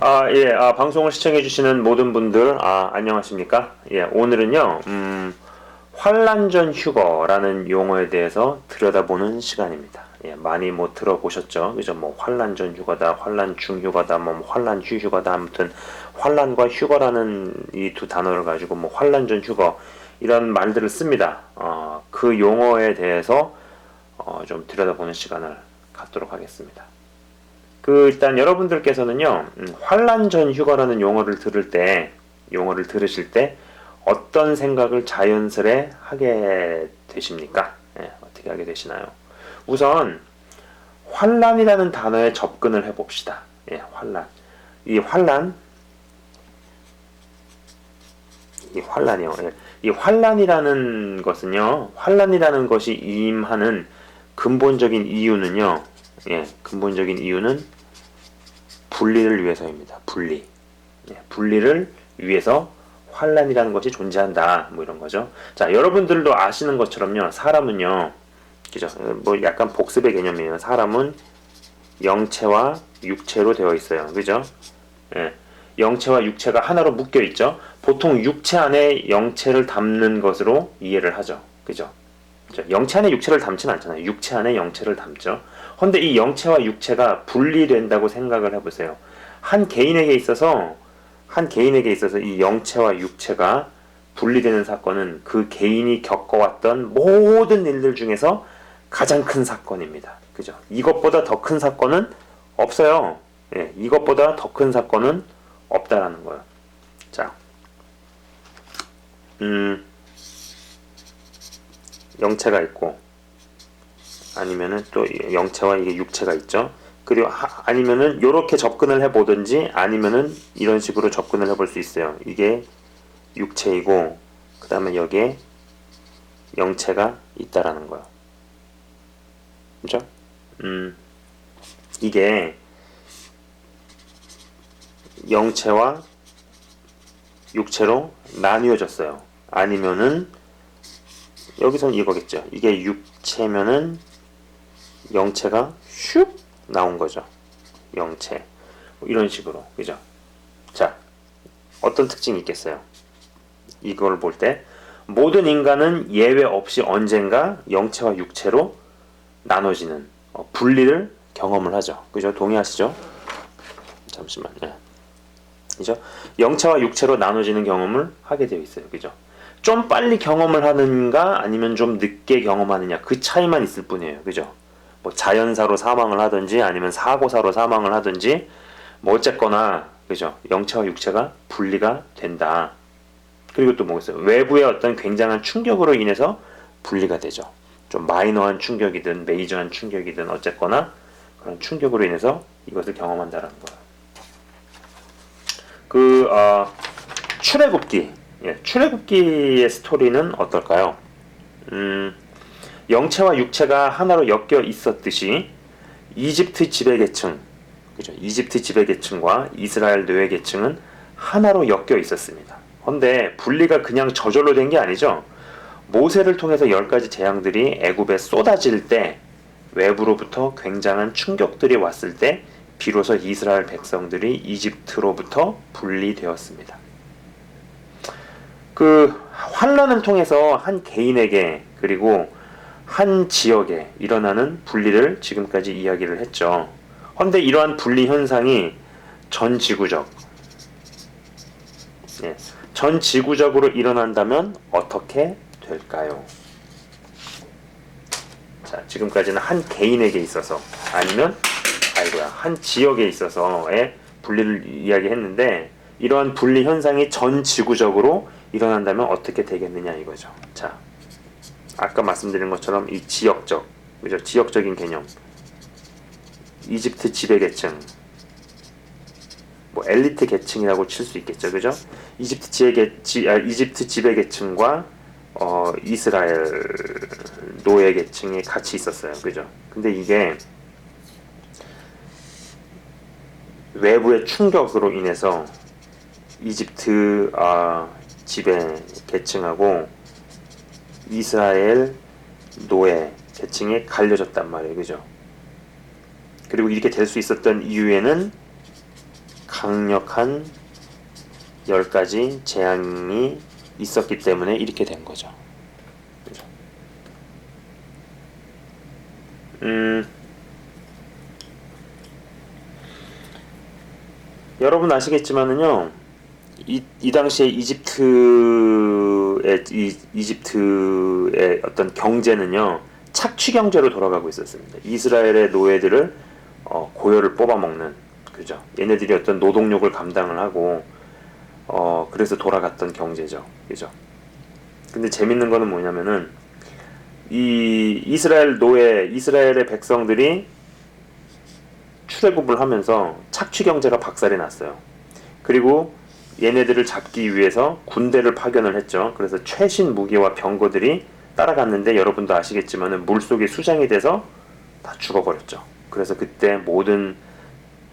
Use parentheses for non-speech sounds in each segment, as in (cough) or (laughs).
아, 예, 아, 방송을 시청해주시는 모든 분들, 아, 안녕하십니까? 예, 오늘은요, 음, 환란전 휴거라는 용어에 대해서 들여다보는 시간입니다. 예, 많이 뭐 들어보셨죠? 그죠? 뭐, 환란전 휴거다, 환란 중 휴거다, 뭐, 환란 휴 휴거다, 아무튼, 환란과 휴거라는 이 두 단어를 가지고, 뭐, 환란전 휴거, 이런 말들을 씁니다. 어, 그 용어에 대해서, 어, 좀 들여다보는 시간을 갖도록 하겠습니다. 그 일단 여러분들께서는요 음, 환란 전 휴가라는 용어를 들을 때 용어를 들으실 때 어떤 생각을 자연스레 하게 되십니까? 예, 어떻게 하게 되시나요? 우선 환란이라는 단어에 접근을 해봅시다. 예, 환란. 이 환란, 이 환란이요. 예. 이 환란이라는 것은요, 환란이라는 것이 임하는 근본적인 이유는요, 예, 근본적인 이유는 분리를 위해서입니다. 분리. 예, 분리를 위해서 환란이라는 것이 존재한다. 뭐 이런 거죠. 자, 여러분들도 아시는 것처럼요. 사람은요. 그죠? 뭐 약간 복습의 개념이에요. 사람은 영체와 육체로 되어 있어요. 그죠? 예. 영체와 육체가 하나로 묶여 있죠. 보통 육체 안에 영체를 담는 것으로 이해를 하죠. 그죠? 영체 안에 육체를 담지는 않잖아요. 육체 안에 영체를 담죠. 근데 이 영체와 육체가 분리된다고 생각을 해보세요. 한 개인에게 있어서 한 개인에게 있어서 이 영체와 육체가 분리되는 사건은 그 개인이 겪어왔던 모든 일들 중에서 가장 큰 사건입니다. 그죠? 이것보다 더 큰 사건은 없어요. 예, 이것보다 더 큰 사건은 없다라는 거예요. 자, 음, 영체가 있고, 아니면은 또 영체와 이게 육체가 있죠. 그리고 하, 아니면은 이렇게 접근을 해보든지 아니면은 이런 식으로 접근을 해볼 수 있어요. 이게 육체이고 그 다음에 여기에 영체가 있다라는 거예요. 그죠? 음, 이게 영체와 육체로 나뉘어졌어요. 아니면은 여기서는 이거겠죠. 이게 육체면은 영체가 슉 나온 거죠. 영체. 뭐 이런 식으로. 그죠? 자, 어떤 특징이 있겠어요? 이걸 볼 때, 모든 인간은 예외 없이 언젠가 영체와 육체로 나눠지는, 어, 분리를 경험을 하죠. 그죠? 동의하시죠? 잠시만. 네. 그죠? 영체와 육체로 나눠지는 경험을 하게 되어 있어요. 그죠? 좀 빨리 경험을 하는가 아니면 좀 늦게 경험하느냐 그 차이만 있을 뿐이에요. 그죠? 뭐 자연사로 사망을 하든지 아니면 사고사로 사망을 하든지 뭐 어쨌거나 그죠 영체와 육체가 분리가 된다. 그리고 또 뭐겠어요? 외부의 어떤 굉장한 충격으로 인해서 분리가 되죠. 좀 마이너한 충격이든 메이저한 충격이든 어쨌거나 그런 충격으로 인해서 이것을 경험한다라는 거예요. 그 어, 출애굽기, 예, 출애굽기의 스토리는 어떨까요? 음, 영체와 육체가 하나로 엮여 있었듯이 이집트 지배계층, 그죠? 이집트 지배계층과 이스라엘 노예계층은 하나로 엮여 있었습니다. 그런데 분리가 그냥 저절로 된 게 아니죠. 모세를 통해서 열 가지 재앙들이 애굽에 쏟아질 때 외부로부터 굉장한 충격들이 왔을 때 비로소 이스라엘 백성들이 이집트로부터 분리되었습니다. 그 환란을 통해서 한 개인에게 그리고 한 지역에 일어나는 분리를 지금까지 이야기를 했죠. 그런데 이러한 분리 현상이 전 지구적, 예, 전 지구적으로 일어난다면 어떻게 될까요? 자, 지금까지는 한 개인에게 있어서 아니면 아이고야 한 지역에 있어서의 분리를 이야기했는데 이러한 분리 현상이 전 지구적으로 일어난다면 어떻게 되겠느냐 이거죠. 자, 아까 말씀드린 것처럼 이 지역적, 그죠? 지역적인 개념. 이집트 지배 계층, 뭐 엘리트 계층이라고 칠 수 있겠죠, 그죠? 이집트 지배 지, 아, 이집트 지배 계층과 어, 이스라엘 노예 계층이 같이 있었어요, 그죠? 근데 이게 외부의 충격으로 인해서 이집트 아, 지배 계층하고 이스라엘 노예 계층에 갈려졌단 말이에요. 그죠? 그리고 이렇게 될 수 있었던 이유에는 강력한 열 가지 재앙이 있었기 때문에 이렇게 된 거죠. 그죠? 음, 여러분 아시겠지만은요, 이, 이 당시에 이집트의 이, 이집트의 어떤 경제는요 착취 경제로 돌아가고 있었습니다. 이스라엘의 노예들을 어, 고열을 뽑아먹는 그죠. 얘네들이 어떤 노동력을 감당을 하고 어 그래서 돌아갔던 경제죠. 그죠. 근데 재밌는 거는 뭐냐면은 이 이스라엘 노예 이스라엘의 백성들이 출애굽을 하면서 착취 경제가 박살이 났어요. 그리고 얘네들을 잡기 위해서 군대를 파견을 했죠. 그래서 최신 무기와 병거들이 따라갔는데 여러분도 아시겠지만은 물속에 수장이 돼서 다 죽어버렸죠. 그래서 그때 모든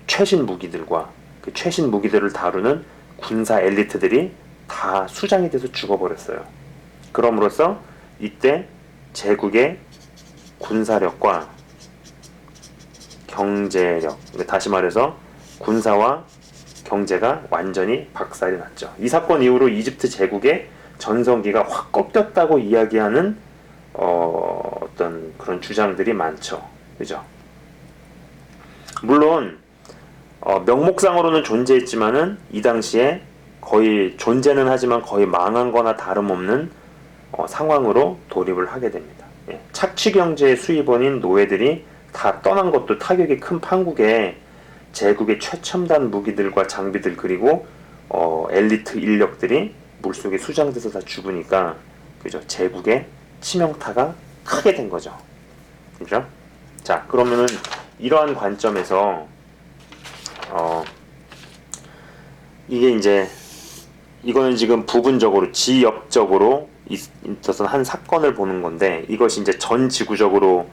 최신 무기들과 그 최신 무기들을 다루는 군사 엘리트들이 다 수장이 돼서 죽어버렸어요. 그럼으로써 이때 제국의 군사력과 경제력, 그러니까 다시 말해서 군사와 경제가 완전히 박살이 났죠. 이 사건 이후로 이집트 제국의 전성기가 확 꺾였다고 이야기하는 어, 어떤 그런 주장들이 많죠. 그죠? 물론 어, 명목상으로는 존재했지만은 이 당시에 거의 존재는 하지만 거의 망한 거나 다름없는 어, 상황으로 돌입을 하게 됩니다. 예, 착취 경제의 수입원인 노예들이 다 떠난 것도 타격이 큰 판국에 제국의 최첨단 무기들과 장비들 그리고 어, 엘리트 인력들이 물속에 수장돼서 다 죽으니까 그죠 제국의 치명타가 크게 된 거죠. 그죠? 자 그러면은 이러한 관점에서 어 이게 이제 이거는 지금 부분적으로 지역적으로 있었던 한 사건을 보는 건데 이것이 이제 전 지구적으로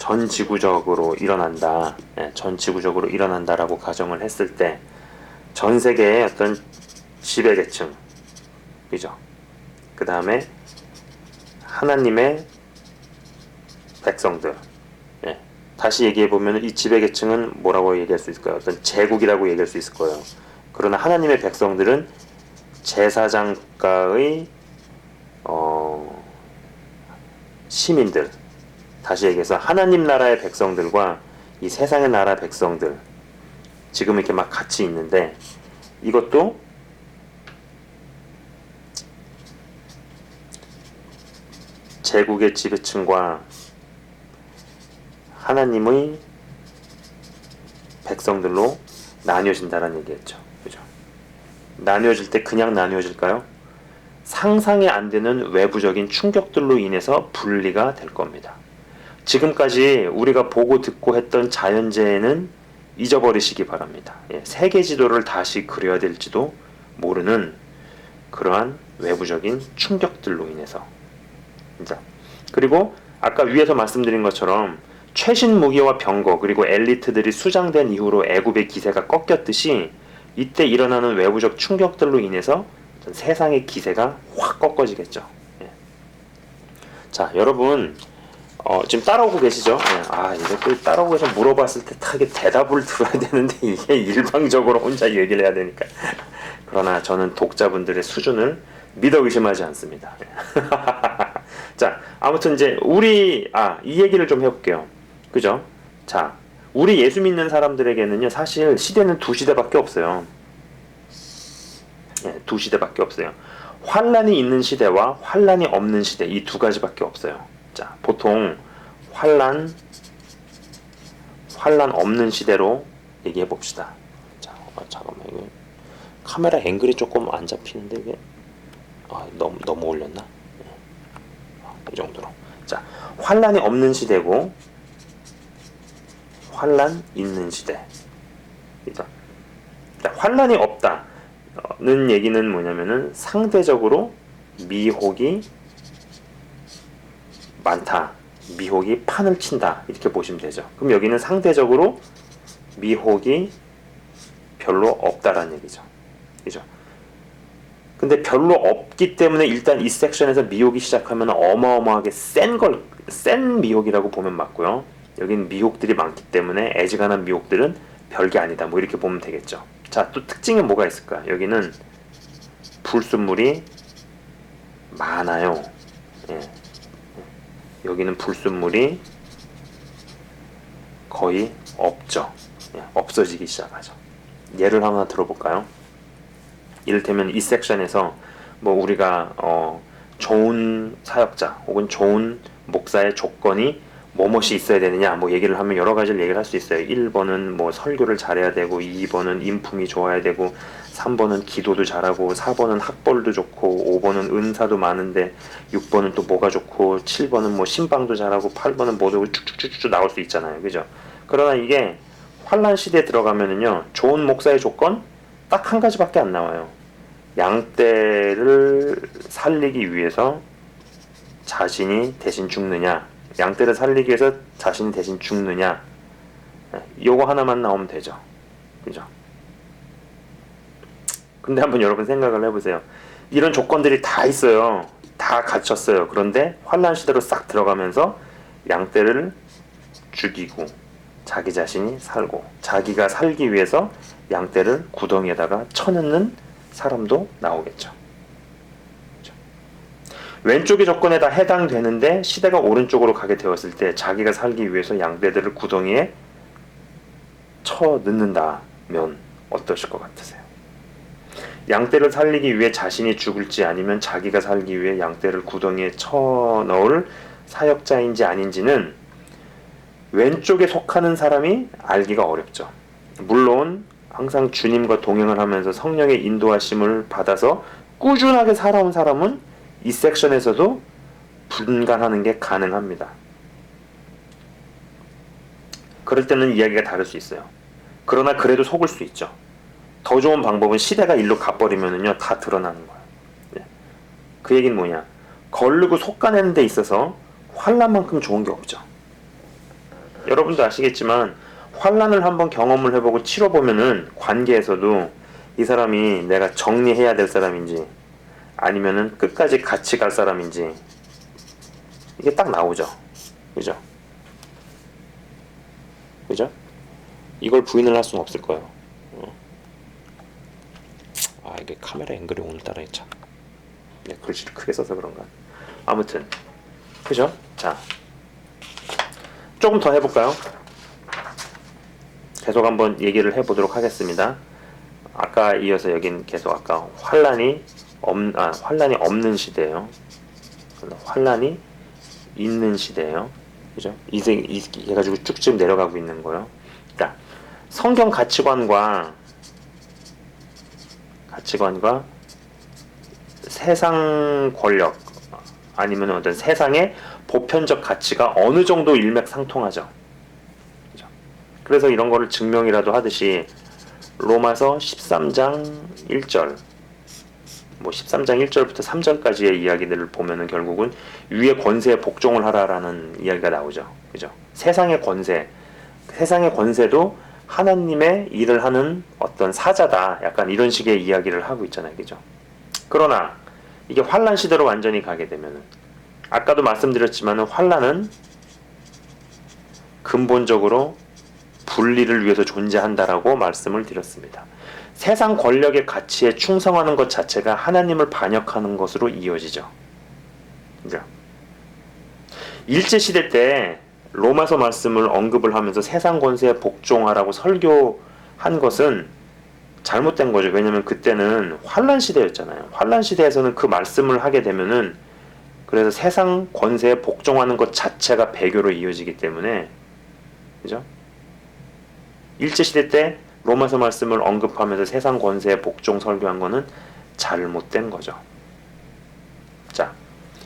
전 지구적으로 일어난다. 예, 전 지구적으로 일어난다라고 가정을 했을 때 전 세계의 어떤 지배계층, 그죠? 그 다음에 하나님의 백성들. 예, 다시 얘기해 보면 이 지배계층은 뭐라고 얘기할 수 있을까요? 어떤 제국이라고 얘기할 수 있을 거예요. 그러나 하나님의 백성들은 제사장가의 어, 시민들, 다시 얘기해서 하나님 나라의 백성들과 이 세상의 나라 백성들 지금 이렇게 막 같이 있는데 이것도 제국의 지배층과 하나님의 백성들로 나뉘어진다는 얘기였죠. 그죠? 나뉘어질 때 그냥 나뉘어질까요? 상상이 안 되는 외부적인 충격들로 인해서 분리가 될 겁니다. 지금까지 우리가 보고 듣고 했던 자연재해는 잊어버리시기 바랍니다. 예, 세계 지도를 다시 그려야 될지도 모르는 그러한 외부적인 충격들로 인해서. 자, 그리고 아까 위에서 말씀드린 것처럼 최신 무기와 병거 그리고 엘리트들이 수장된 이후로 애굽의 기세가 꺾였듯이 이때 일어나는 외부적 충격들로 인해서 세상의 기세가 확 꺾어지겠죠. 예. 자, 여러분 어, 지금 따라오고 계시죠? 네. 아, 이것도 따라오고 계서 물어봤을 때 타게 대답을 들어야 되는데 (laughs) 이게 일방적으로 혼자 얘기를 해야 되니까. 그러나 저는 독자분들의 수준을 믿어 의심하지 않습니다. (laughs) 자, 아무튼 이제 우리 아, 이 얘기를 좀 해볼게요. 그죠? 자, 우리 예수 믿는 사람들에게는요, 사실 시대는 두 시대밖에 없어요. 네, 두 시대밖에 없어요. 환란이 있는 시대와 환란이 없는 시대 이 두 가지밖에 없어요. 자, 보통 환란 환란 없는 시대로 얘기해 봅시다. 자, 어, 잠깐만 이거 카메라 앵글이 조금 안 잡히는데 이게 아, 너무 너무 올렸나? 아, 이 정도로. 자, 환란이 없는 시대고 환란 있는 시대. 그죠? 자, 환란이 없다는 얘기는 뭐냐면은 상대적으로 미혹이 많다. 미혹이 판을 친다. 이렇게 보시면 되죠. 그럼 여기는 상대적으로 미혹이 별로 없다라는 얘기죠. 그죠? 근데 별로 없기 때문에 일단 이 섹션에서 미혹이 시작하면 어마어마하게 센 걸, 센 미혹이라고 보면 맞고요. 여긴 미혹들이 많기 때문에 애지간한 미혹들은 별게 아니다. 뭐 이렇게 보면 되겠죠. 자, 또 특징은 뭐가 있을까? 여기는 불순물이 많아요. 예. 여기는 불순물이 거의 없죠. 예, 없어지기 시작하죠. 예를 하나 들어볼까요? 이를테면 이 섹션에서 뭐 우리가 어 좋은 사역자 혹은 좋은 목사의 조건이 뭐뭇이 있어야 되느냐 뭐 얘기를 하면 여러 가지를 얘기를 할 수 있어요. 1번은 뭐 설교를 잘해야 되고 2번은 인품이 좋아야 되고 3번은 기도도 잘하고 4번은 학벌도 좋고 5번은 은사도 많은데 6번은 또 뭐가 좋고 7번은 뭐 신방도 잘하고 8번은 뭐도 쭉쭉쭉쭉 나올 수 있잖아요. 그죠? 그러나 이게 환란 시대에 들어가면은요. 좋은 목사의 조건 딱 한 가지밖에 안 나와요. 양떼를 살리기 위해서 자신이 대신 죽느냐 양떼를 살리기 위해서 자신이 대신 죽느냐. 네, 요거 하나만 나오면 되죠. 그죠? 근데 한번 여러분 생각을 해보세요. 이런 조건들이 다 있어요. 다 갖췄어요. 그런데 환란 시대로 싹 들어가면서 양떼를 죽이고 자기 자신이 살고 자기가 살기 위해서 양떼를 구덩이에다가 쳐넣는 사람도 나오겠죠. 왼쪽의 조건에 다 해당되는데 시대가 오른쪽으로 가게 되었을 때 자기가 살기 위해서 양떼들을 구덩이에 쳐 넣는다면 어떠실 것 같으세요? 양떼를 살리기 위해 자신이 죽을지 아니면 자기가 살기 위해 양떼를 구덩이에 쳐 넣을 사역자인지 아닌지는 왼쪽에 속하는 사람이 알기가 어렵죠. 물론 항상 주님과 동행을 하면서 성령의 인도하심을 받아서 꾸준하게 살아온 사람은 이 섹션에서도 분간하는 게 가능합니다. 그럴 때는 이야기가 다를 수 있어요. 그러나 그래도 속을 수 있죠. 더 좋은 방법은 시대가 일로 가버리면은요 다 드러나는 거예요. 예. 그 얘기는 뭐냐? 걸르고 속가내는 데 있어서 환란만큼 좋은 게 없죠. 여러분도 아시겠지만 환란을 한번 경험을 해보고 치러보면은 관계에서도 이 사람이 내가 정리해야 될 사람인지 아니면은 끝까지 같이 갈 사람인지 이게 딱 나오죠. 그죠? 그죠? 이걸 부인을 할 수는 없을 거예요. 어. 아 이게 카메라 앵글이 오늘따라 참 네, 글씨를 크게 써서 그런가. 아무튼 그죠? 자 조금 더 해볼까요? 계속 한번 얘기를 해보도록 하겠습니다. 아까 이어서 여긴 계속 아까 환란이 없, 아, 환란이 없는 시대예요. 환란이 있는 시대예요. 그죠? 이세 이 해가지고 쭉쭉 내려가고 있는 거예요. 자, 성경 가치관과 가치관과 세상 권력 아니면 어떤 세상의 보편적 가치가 어느 정도 일맥상통하죠. 그죠? 그래서 이런 거를 증명이라도 하듯이 로마서 13장 1절 뭐 13장 1절부터 3절까지의 이야기들을 보면은 결국은 위의 권세에 복종을 하라라는 이야기가 나오죠. 그죠? 세상의 권세, 세상의 권세도 하나님의 일을 하는 어떤 사자다. 약간 이런 식의 이야기를 하고 있잖아요. 그죠? 그러나 이게 환란 시대로 완전히 가게 되면은 아까도 말씀드렸지만은 환란은 근본적으로 분리를 위해서 존재한다라고 말씀을 드렸습니다. 세상 권력의 가치에 충성하는 것 자체가 하나님을 반역하는 것으로 이어지죠. 그죠? 일제 시대 때 로마서 말씀을 언급을 하면서 세상 권세에 복종하라고 설교한 것은 잘못된 거죠. 왜냐면 그때는 환란 시대였잖아요. 환란 시대에서는 그 말씀을 하게 되면은 그래서 세상 권세에 복종하는 것 자체가 배교로 이어지기 때문에 그죠? 일제 시대 때 로마서 말씀을 언급하면서 세상 권세에 복종 설교한 거는 잘못된 거죠. 자,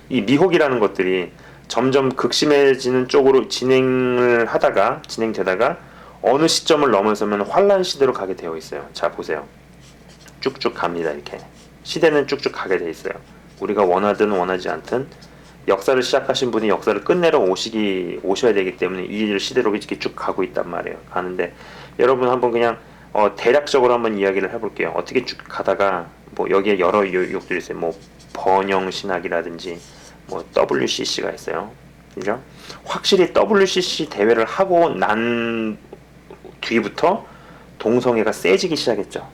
이 미혹이라는 것들이 점점 극심해지는 쪽으로 진행을 하다가 진행되다가 어느 시점을 넘어서면 환란 시대로 가게 되어 있어요. 자, 보세요. 쭉쭉 갑니다. 이렇게. 시대는 쭉쭉 가게 돼 있어요. 우리가 원하든 원하지 않든 역사를 시작하신 분이 역사를 끝내러 오시기 오셔야 되기 때문에 이 시대로 이렇게 쭉 가고 있단 말이에요. 가는데 여러분 한번 그냥 어, 대략적으로 한번 이야기를 해볼게요. 어떻게 쭉 가다가 뭐 여기에 여러 유혹들이 있어요. 뭐 번영 신학이라든지 뭐 WCC가 있어요. 그죠? 확실히 WCC 대회를 하고 난 뒤부터 동성애가 세지기 시작했죠.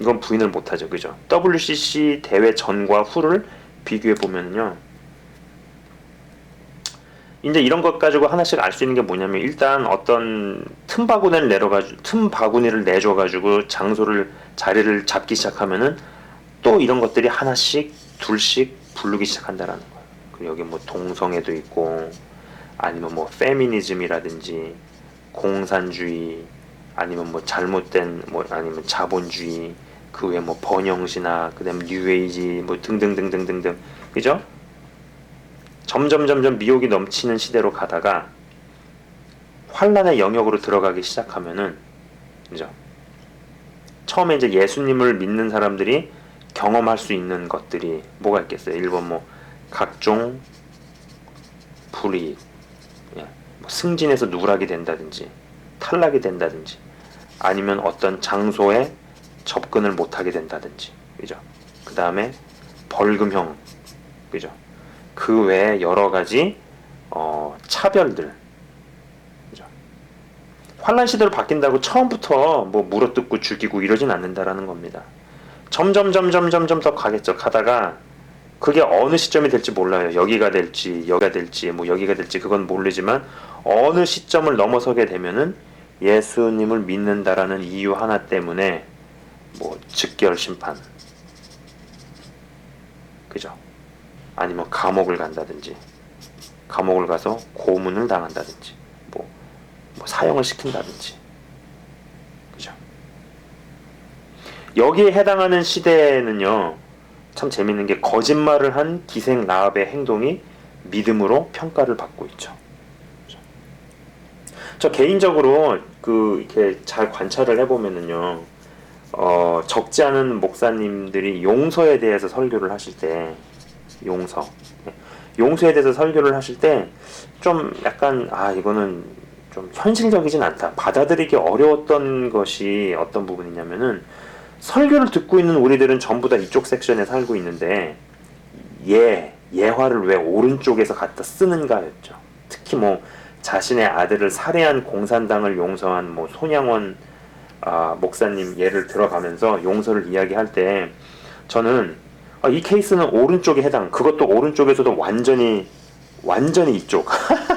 이건 부인을 못하죠, 그죠? WCC 대회 전과 후를 비교해 보면요. 이제 이런 것 가지고 하나씩 알 수 있는 게 뭐냐면 일단 어떤 틈 바구니를 내려가지고 틈 바구니를 내줘 가지고 장소를 자리를 잡기 시작하면은 또 이런 것들이 하나씩 둘씩 부르기 시작한다라는 거예요. 그리고 여기 뭐 동성애도 있고 아니면 뭐 페미니즘이라든지 공산주의 아니면 뭐 잘못된 뭐 아니면 자본주의 그 외에 뭐 번영시나 그다음 뉴에이지 뭐 등등등등등등 그죠? 점점 점점 미혹이 넘치는 시대로 가다가 환란의 영역으로 들어가기 시작하면은 그죠? 처음에 이제 예수님을 믿는 사람들이 경험할 수 있는 것들이 뭐가 있겠어요? 1번 뭐 각종 불이익, 예, 뭐 승진해서 누락이 된다든지 탈락이 된다든지 아니면 어떤 장소에 접근을 못하게 된다든지 그죠? 그 다음에 벌금형 그죠? 그 외에 여러 가지 어, 차별들? 환란 시대로 바뀐다고 처음부터 뭐 물어뜯고 죽이고 이러진 않는다라는 겁니다. 점점 점점 점점 더 가겠죠. 가다가 그게 어느 시점이 될지 몰라요. 여기가 될지 여기가 될지 뭐 여기가 될지 그건 모르지만 어느 시점을 넘어서게 되면은 예수님을 믿는다라는 이유 하나 때문에 뭐 즉결 심판 그죠? 아니면 감옥을 간다든지 감옥을 가서 고문을 당한다든지 뭐, 뭐 사형을 시킨다든지 그죠? 여기에 해당하는 시대에는요 참 재밌는 게 거짓말을 한 기생 라합의 행동이 믿음으로 평가를 받고 있죠. 그죠? 저 개인적으로 그 이렇게 잘 관찰을 해보면은요, 어, 적지 않은 목사님들이 용서에 대해서 설교를 하실 때, 용서, 네. 용서에 대해서 설교를 하실 때 좀 약간 아 이거는 좀 현실적이진 않다, 받아들이기 어려웠던 것이 어떤 부분이냐면은 설교를 듣고 있는 우리들은 전부 다 이쪽 섹션에 살고 있는데 예 예화를 왜 오른쪽에서 갖다 쓰는가였죠. 특히 뭐 자신의 아들을 살해한 공산당을 용서한 뭐 손양원 아, 목사님 예를 들어가면서 용서를 이야기할 때 저는 아, 이 케이스는 오른쪽에 해당 그것도 오른쪽에서도 완전히 완전히 이쪽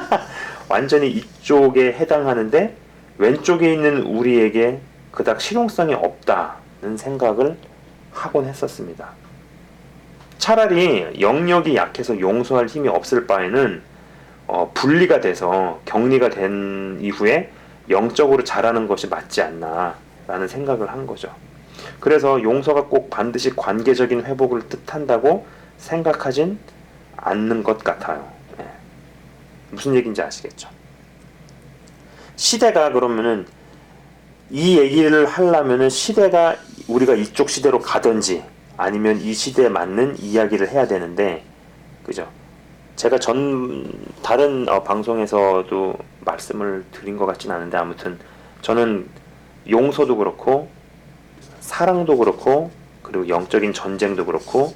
(laughs) 완전히 이쪽에 해당하는데 왼쪽에 있는 우리에게 그닥 실용성이 없다는 생각을 하곤 했었습니다. 차라리 영역이 약해서 용서할 힘이 없을 바에는 어, 분리가 돼서 격리가 된 이후에 영적으로 자라는 것이 맞지 않나라는 생각을 한 거죠. 그래서 용서가 꼭 반드시 관계적인 회복을 뜻한다고 생각하진 않는 것 같아요. 예. 무슨 얘기인지 아시겠죠? 시대가 그러면은 이 얘기를 하려면은 시대가 우리가 이쪽 시대로 가든지 아니면 이 시대에 맞는 이야기를 해야 되는데 그죠? 제가 전 다른 어, 방송에서도 말씀을 드린 것 같진 않은데 아무튼 저는 용서도 그렇고 사랑도 그렇고 그리고 영적인 전쟁도 그렇고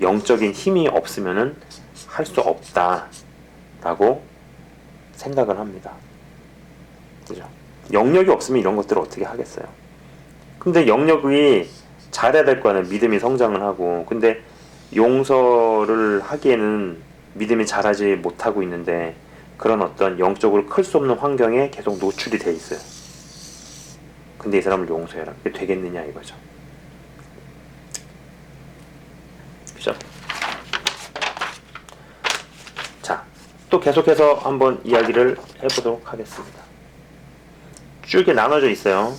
영적인 힘이 없으면은 할 수 없다라고 생각을 합니다. 그죠? 영역이 없으면 이런 것들을 어떻게 하겠어요? 근데 영역이 잘해야 될거 아니에요. 믿음이 성장을 하고. 근데 용서를 하기에는 믿음이 잘하지 못하고 있는데 그런 어떤 영적으로 클 수 없는 환경에 계속 노출이 돼 있어요. 근데 이 사람을 용서해라. 그게 되겠느냐 이거죠. 그죠? 자, 또 계속해서 한번 이야기를 해보도록 하겠습니다. 쭉게 나눠져 있어요.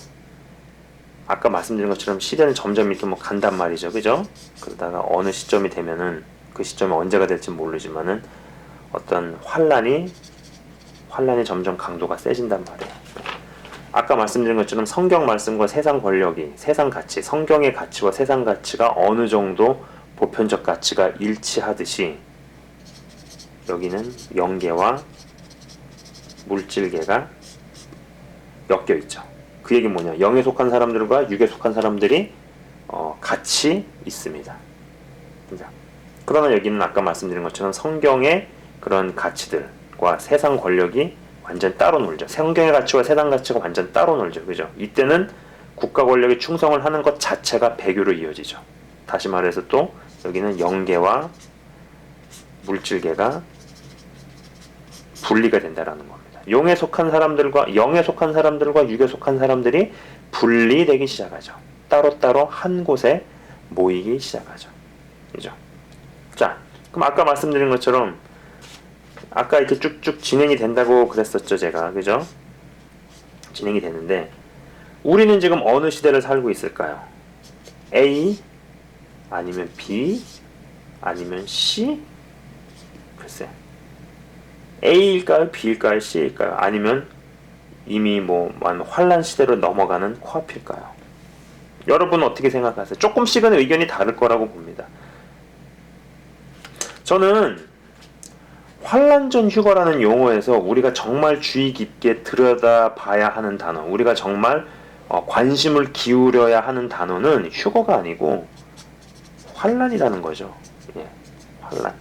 아까 말씀드린 것처럼 시대는 점점 이렇게 뭐 간단 말이죠. 그죠? 그러다가 어느 시점이 되면은 그 시점이 언제가 될지 모르지만은 어떤 환란이 환란이 점점 강도가 세진단 말이에요. 아까 말씀드린 것처럼 성경 말씀과 세상 권력이 세상 가치, 성경의 가치와 세상 가치가 어느 정도 보편적 가치가 일치하듯이 여기는 영계와 물질계가 엮여 있죠. 그 얘기 뭐냐? 영에 속한 사람들과 육에 속한 사람들이 어, 같이 있습니다. 자, 그러나 여기는 아까 말씀드린 것처럼 성경의 그런 가치들과 세상 권력이 완전 따로 놀죠. 성경의 가치와 세상 가치가 완전 따로 놀죠. 그죠? 이때는 국가 권력에 충성을 하는 것 자체가 배교로 이어지죠. 다시 말해서 또 여기는 영계와 물질계가 분리가 된다라는 겁니다. 용에 속한 사람들과 영에 속한 사람들과 육에 속한 사람들이 분리되기 시작하죠. 따로따로 한 곳에 모이기 시작하죠. 그죠? 자, 그럼 아까 말씀드린 것처럼 아까 이렇게 쭉쭉 진행이 된다고 그랬었죠, 제가. 그죠? 진행이 되는데 우리는 지금 어느 시대를 살고 있을까요? A 아니면 B 아니면 C? 글쎄. A일까요? B일까요? C일까요? 아니면 이미 뭐 완- 환란 시대로 넘어가는 코앞일까요? 여러분은 어떻게 생각하세요? 조금씩은 의견이 다를 거라고 봅니다. 저는 환란전 휴거라는 용어에서 우리가 정말 주의 깊게 들여다봐야 하는 단어, 우리가 정말 어, 관심을 기울여야 하는 단어는 휴거가 아니고 환란이라는 거죠. 예, 환란.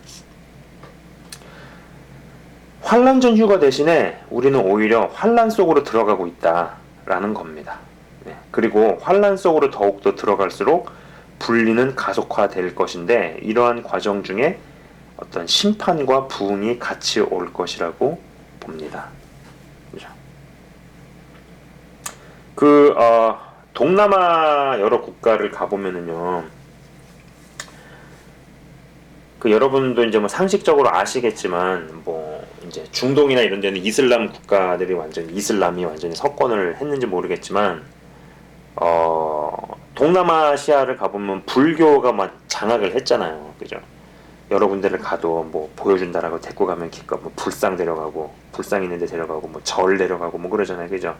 환란전 휴거 대신에 우리는 오히려 환란 속으로 들어가고 있다라는 겁니다. 네, 그리고 환란 속으로 더욱더 들어갈수록 분리는 가속화될 것인데 이러한 과정 중에 어떤 심판과 부흥이 같이 올 것이라고 봅니다. 그 어, 동남아 여러 국가를 가보면은요. 그 여러분도 이제 뭐 상식적으로 아시겠지만 뭐 이제 중동이나 이런 데는 이슬람 국가들이 완전 히 이슬람이 완전히 석권을 했는지 모르겠지만 어 동남아시아를 가보면 불교가 막 장악을 했잖아요. 그죠? 여러 군데를 가도 뭐 보여준다라고 데리고 가면 기껏 뭐 불상 데려가고 불상 있는 데 데려가고 뭐 절 데려가고 뭐 그러잖아요. 그죠?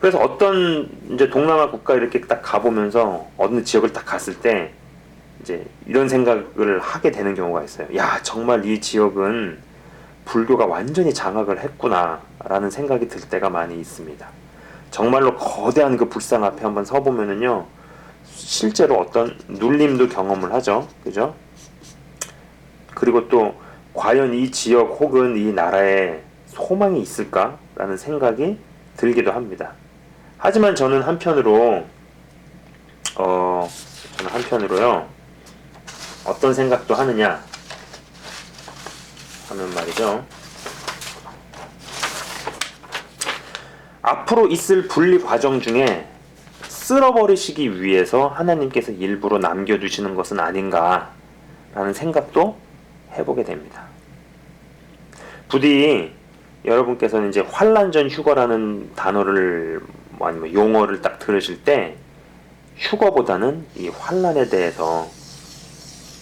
그래서 어떤 이제 동남아 국가 이렇게 딱 가보면서 어느 지역을 딱 갔을 때 이제 이런 생각을 하게 되는 경우가 있어요. 야, 정말 이 지역은 불교가 완전히 장악을 했구나라는 생각이 들 때가 많이 있습니다. 정말로 거대한 그 불상 앞에 한번 서 보면은요. 실제로 어떤 눌림도 경험을 하죠. 그죠? 그리고 또 과연 이 지역 혹은 이 나라에 소망이 있을까라는 생각이 들기도 합니다. 하지만 저는 한편으로 어 저는 한편으로요 어떤 생각도 하느냐 하면 말이죠. 앞으로 있을 분리 과정 중에 쓸어버리시기 위해서 하나님께서 일부러 남겨두시는 것은 아닌가라는 생각도 해보게 됩니다. 부디 여러분께서는 이제 환란 전 휴거라는 단어를 뭐 아니면 용어를 딱 들으실 때 휴거보다는 이 환란에 대해서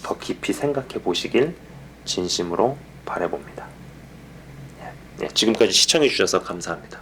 더 깊이 생각해 보시길 진심으로 바라봅니다. 예, 지금까지 시청해 주셔서 감사합니다.